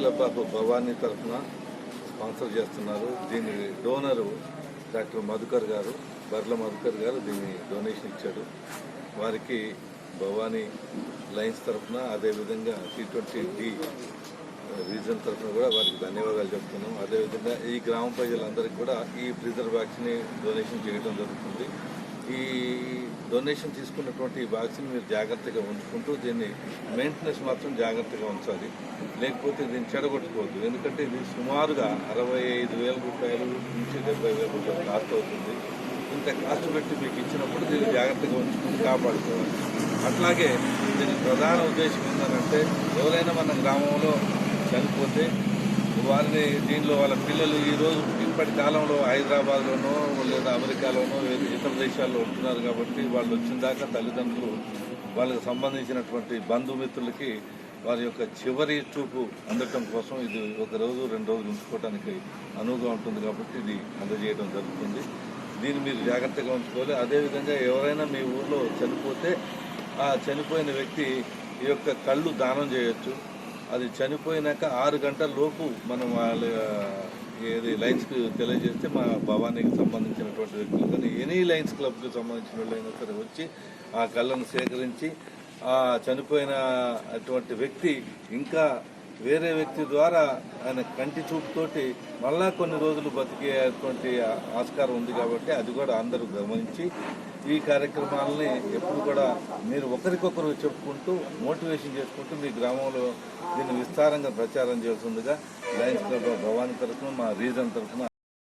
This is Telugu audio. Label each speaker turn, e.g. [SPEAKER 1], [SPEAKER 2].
[SPEAKER 1] భవానీ తరఫున స్పాన్సర్ చేస్తున్నారు. దీని డోనరు డాక్టర్ మధుకర్ గారు బర్ల మధుకర్ గారు దీన్ని డొనేషన్ ఇచ్చాడు వారికి భవానీ లైన్స్ తరఫున అదేవిధంగా టీ ట్వంటీ డి రీజన్ తరఫున కూడా వారికి ధన్యవాదాలు చెప్తున్నాం. అదేవిధంగా ఈ గ్రామ ప్రజలందరికీ కూడా ఈ ఫ్రీజర్ వ్యాక్సిన్ డొనేషన్ చేయడం జరుగుతుంది. ఈ డొనేషన్ తీసుకున్నటువంటి వ్యాక్సిన్ మీరు జాగ్రత్తగా ఉంచుకుంటూ దీన్ని మెయింటెనెన్స్ మాత్రం జాగ్రత్తగా ఉంచాలి. లేకపోతే దీన్ని చెడగొట్టుకోవద్దు. ఎందుకంటే ఇది సుమారుగా అరవై ఐదు వేల రూపాయలు నుంచి డెబ్బై వేల రూపాయలు కాస్ట్ అవుతుంది. ఇంత కాస్ట్ పెట్టి మీకు ఇచ్చినప్పుడు దీన్ని జాగ్రత్తగా ఉంచుకుని కాపాడుకోవాలి. అట్లాగే దీని ప్రధాన ఉద్దేశం ఏంటంటే ఎవరైనా మన గ్రామంలో చనిపోతే వారిని దీనిలో వాళ్ళ పిల్లలు ఈరోజు ఇప్పటి కాలంలో హైదరాబాద్లోనో లేదా అమెరికాలోనో ఇతర దేశాల్లో ఉంటున్నారు కాబట్టి వాళ్ళు వచ్చిన దాకా తల్లిదండ్రులు వాళ్ళకి సంబంధించినటువంటి బంధుమిత్రులకి వారి యొక్క చివరి చూపు అందటం కోసం ఇది ఒక రోజు రెండు రోజులు ఉంచుకోవడానికి అనువుగా ఉంటుంది కాబట్టి ఇది అందజేయడం జరుగుతుంది. దీన్ని మీరు జాగ్రత్తగా ఉంచుకోవాలి. అదేవిధంగా ఎవరైనా మీ ఊర్లో చనిపోతే ఆ చనిపోయిన వ్యక్తి ఈ యొక్క కళ్ళు దానం చేయొచ్చు. అది చనిపోయినాక ఆరు గంటల లోపు మనం వాళ్ళ ఏది లైన్స్కి తెలియజేస్తే మా భవానీకి సంబంధించినటువంటి వ్యక్తులు కానీ ఎనీ లైన్స్ క్లబ్కి సంబంధించిన వాళ్ళైనా సరే వచ్చి ఆ కళ్ళను సేకరించి ఆ చనిపోయిన అటువంటి వ్యక్తి ఇంకా వేరే వ్యక్తి ద్వారా ఆయన కంటి చూపుతోటి మళ్ళా కొన్ని రోజులు బతికేటువంటి ఆస్కారం ఉంది కాబట్టి అది కూడా అందరూ గమనించి ఈ కార్యక్రమాలని ఎప్పుడు కూడా మీరు ఒకరికొకరు చెప్పుకుంటూ మోటివేషన్ చేసుకుంటూ మీ గ్రామంలో దీన్ని విస్తారంగా ప్రచారం చేస్తుందిగా లయన్స్ క్లబ్ భవానీ తరఫున మా రీజన్ తరఫున